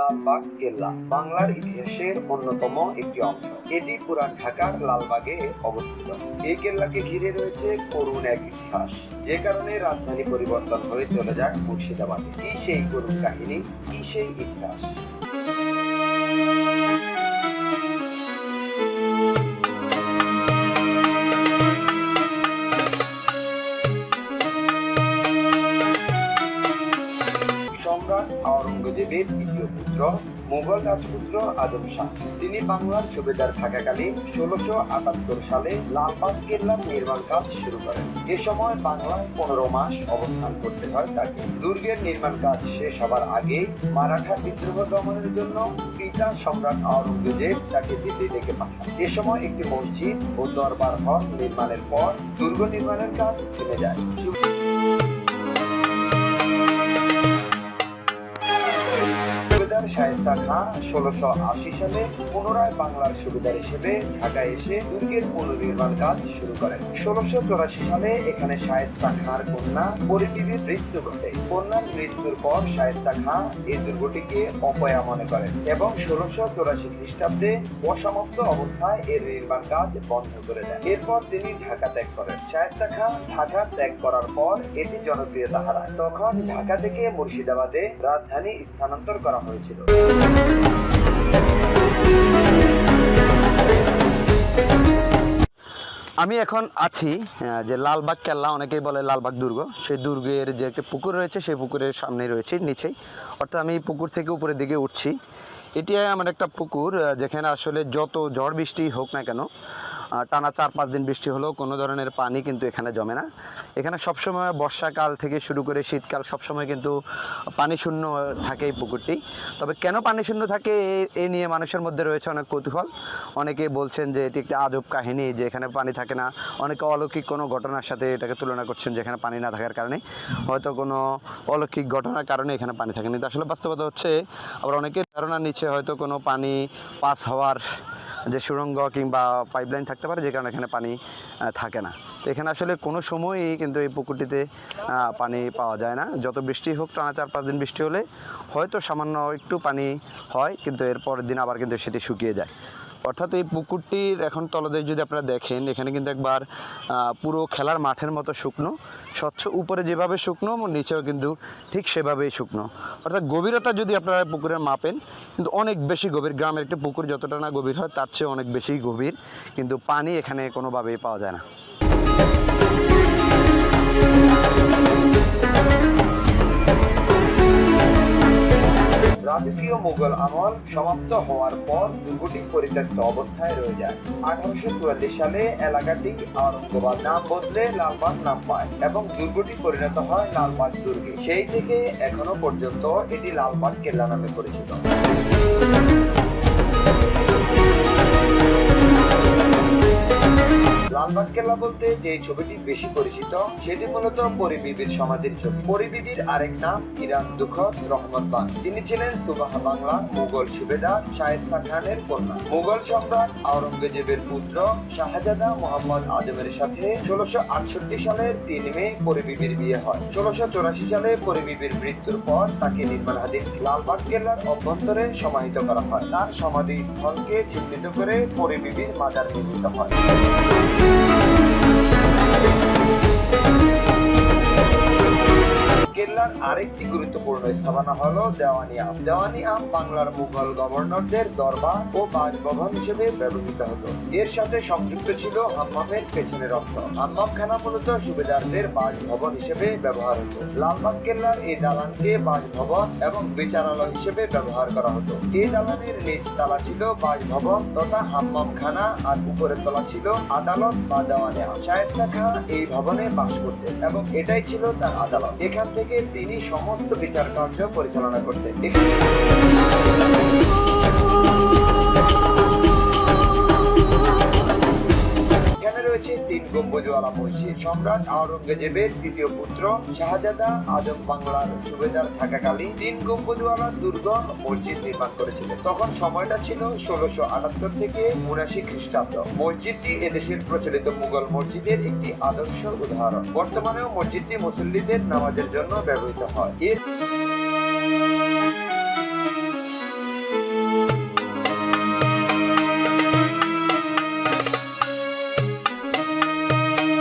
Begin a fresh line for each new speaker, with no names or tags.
লালবাগ কেল্লা। বাংলার ইতিহাসের অন্যতম একটি অংশ। এটি পুরান ঢাকার লালবাগে অবস্থিত। এই কেল্লাকে ঘিরে রয়েছে করুণ এক ইতিহাস। যে কারণে রাজধানী পরিবর্তন হয়ে চলে যাক মুর্শিদাবাদে। কি সেই করুণ কাহিনী? কি সেই ইতিহাস? আওরঙ্গজেবের দ্বিতীয় পুত্র মুঘল রাজপুত্র আজম শাহ। তিনি বাংলার সুবেদার থাকাকালীন ষোলোশো আটাত্তর সালে লালবাগ কেল্লার নির্মাণ কাজ শুরু করেন। এ সময় বাংলায় পনেরো মাস অবস্থান করতে হয় তাকে। দুর্গের নির্মাণ কাজ শেষ হবার আগেই মারাঠা বিদ্রোহ দমনের জন্য পিতা সম্রাট আওরঙ্গজেব তাকে দিল্লি ডেকে পাঠান। এ সময় একটি মসজিদ ও দরবার হল নির্মাণের পর দুর্গ নির্মাণের কাজ থেমে যায়। শায়েস্তা খাঁ ষোলোশো আশি সালে পুনরায় বাংলার সুবিধার হিসেবে ঢাকায় এসে দুর্গের পুনর্নির্মাণ কাজ শুরু করেন। ষোলোশো চৌরাশি সালে এখানে শায়েস্তা খাঁর কন্যা পরিবিবির মৃত্যু ঘটে। কন্যার মৃত্যুর পর শায়েস্তা খাঁ এই দুর্গটিকে অপয়া মনে করেন এবং ষোলোশো চৌরাশি খ্রিস্টাব্দে অসমাপ্ত অবস্থায় এর নির্মাণ কাজ বন্ধ করে দেন। এরপর তিনি ঢাকা ত্যাগ করেন। শায়েস্তা খাঁ ঢাকা ত্যাগ করার পর এটি জনপ্রিয়তা হারায়। তখন ঢাকা থেকে মুর্শিদাবাদে রাজধানী স্থানান্তর করা হয়েছিল।
আমি এখন আছি যে লালবাগ কেল্লা, অনেকেই বলে লালবাগ দুর্গ। সেই দুর্গের যে একটি পুকুর রয়েছে, সেই পুকুরের সামনে রয়েছে, নিচেই। অর্থাৎ আমি পুকুর থেকে উপরের দিকে উঠছি। এটি আমার একটা পুকুর যেখানে আসলে যত ঝড় বৃষ্টি হোক না কেন টানা চার পাঁচ দিন বৃষ্টি হলেও কোনো ধরনের পানি কিন্তু এখানে জমে না। এখানে সবসময় বর্ষাকাল থেকে শুরু করে শীতকাল সবসময় কিন্তু পানি শূন্য থাকে এই পুকুরটি। তবে কেন পানি শূন্য থাকে এ- নিয়ে মানুষের মধ্যে রয়েছে অনেক কৌতূহল। অনেকে বলছেন যে এটি একটি আজব কাহিনী যে এখানে পানি থাকে না। অনেকে অলৌকিক কোনো ঘটনার সাথে এটাকে তুলনা করছেন যেখানে পানি না থাকার কারণে। হয়তো কোনো অলৌকিক ঘটনার কারণে এখানে পানি থাকে না আসলে বাস্তবতা হচ্ছে, আবার অনেকের ধারণার নিচে হয়তো কোনো পানি পাস হওয়ার যে সুরঙ্গ কিংবা পাইপলাইন থাকতে পারে, যে কারণে এখানে পানি থাকে না। তো এখানে আসলে কোনো সময়ই কিন্তু এই পুকুরটিতে পানি পাওয়া যায় না। যত বৃষ্টি হোক, টানা চার পাঁচ দিন বৃষ্টি হলে হয়তো সামান্য একটু পানি হয়, কিন্তু এর পরের দিন আবার কিন্তু সেটি শুকিয়ে যায়। অর্থাৎ এই পুকুরটির এখন তলদেশ যদি আপনারা দেখেন, এখানে কিন্তু একবার পুরো খেলার মাঠের মতো শুকনো। স্বচ্ছ উপরে যেভাবে শুকনো, নিচেও কিন্তু ঠিক সেভাবেই শুকনো। অর্থাৎ গভীরতা যদি আপনারা পুকুরের মাপেন, কিন্তু অনেক বেশি গভীর। গ্রামের একটি পুকুর যতটা না গভীর হয়, তার চেয়ে অনেক বেশি গভীর। কিন্তু পানি এখানে কোনোভাবেই পাওয়া যায় না।
রাজকীয় মোগল আমল সমাপ্ত হওয়ার পর দুর্গটি পরিত্যক্ত অবস্থায় রয়ে যায়। আঠারোশো চুয়াল্লিশ সালে এলাকাটি আওরঙ্গাবাদ নাম বদলে লালবাগ নাম পায় এবং দুর্গটি পরিণত হয় লালবাগ দুর্গে। সেই থেকে এখনও পর্যন্ত এটি লালবাগ কেল্লা নামে পরিচিত। লালবাগ কেল্লা বলতে যে ছবিটি বেশি পরিচিত, সেটি মূলত পরিবিবির সমাধির ছবি পরিবিবির আরেক নাম ইরান দুখত রহমত বান তিনি ছিলেন সুবাহ বাংলা মুঘল সুবেদার শায়েস্তা খানের কন্যা। মুঘল সম্রাট আওরঙ্গজেবের পুত্র শাহজাদা মোহাম্মদ আজমের সাথে ষোলোশো আটষট্টি সালের তিন মে পরিবিবির বিয়ে হয়। ষোলোশো চৌরাশি সালে পরিবিবির মৃত্যুর পর তাকে নির্মাণাধীন লালবাগ কেল্লার অভ্যন্তরে সমাহিত করা হয়। তার সমাধি স্থলকে চিহ্নিত করে পরিবিবির মাজার নির্মিত হয়। Thank you. কেল্লার আরেকটি গুরুত্বপূর্ণ স্থাপনা হল দেওয়ানি আম। দেওয়ানি আম বাংলার মুঘল গভর্নরদের দরবার ও বাসভবন হিসেবে ব্যবহৃত হতো। এর সাথে সংযুক্ত ছিল হাম্মামের পেছনের অংশ। হাম্মামখানা মূলত সুবেদারদের বাসভবন হিসেবে ব্যবহার হতো। লালবাগ কেল্লার এই দালানকে বাসভবন এবং বিচারালয় হিসেবে ব্যবহার করা হতো। এই দালানের নিচ তলা ছিল বাসভবন তথা হাম্মামখানা আর উপরের তলা ছিল আদালত বা দেওয়ানি আম। শায়েস্তা খাঁ এই ভবনে বাস করতেন এবং এটাই ছিল তার আদালত। এখান থেকে তিনি সমস্ত বিচার কার্য পরিচালনা করতেন। গম্বুজওয়ালা মসজিদ সম্রাট আওরঙ্গজেবের তৃতীয় পুত্র শাহজাদা আজম বাংলার সুবেদার থাকাকালীন তিন গম্বুজওয়ালা দুর্গ মসজিদ নির্মাণ করেছিলেন। তখন সময়টা ছিল ষোলোশো আটাত্তর থেকে উনাশি খ্রিস্টাব্দ। মসজিদটি এদেশের প্রচলিত মুঘল মসজিদের একটি আদর্শ উদাহরণ। বর্তমানেও মসজিদটি মুসল্লিদের নামাজের জন্য ব্যবহৃত হয়। এর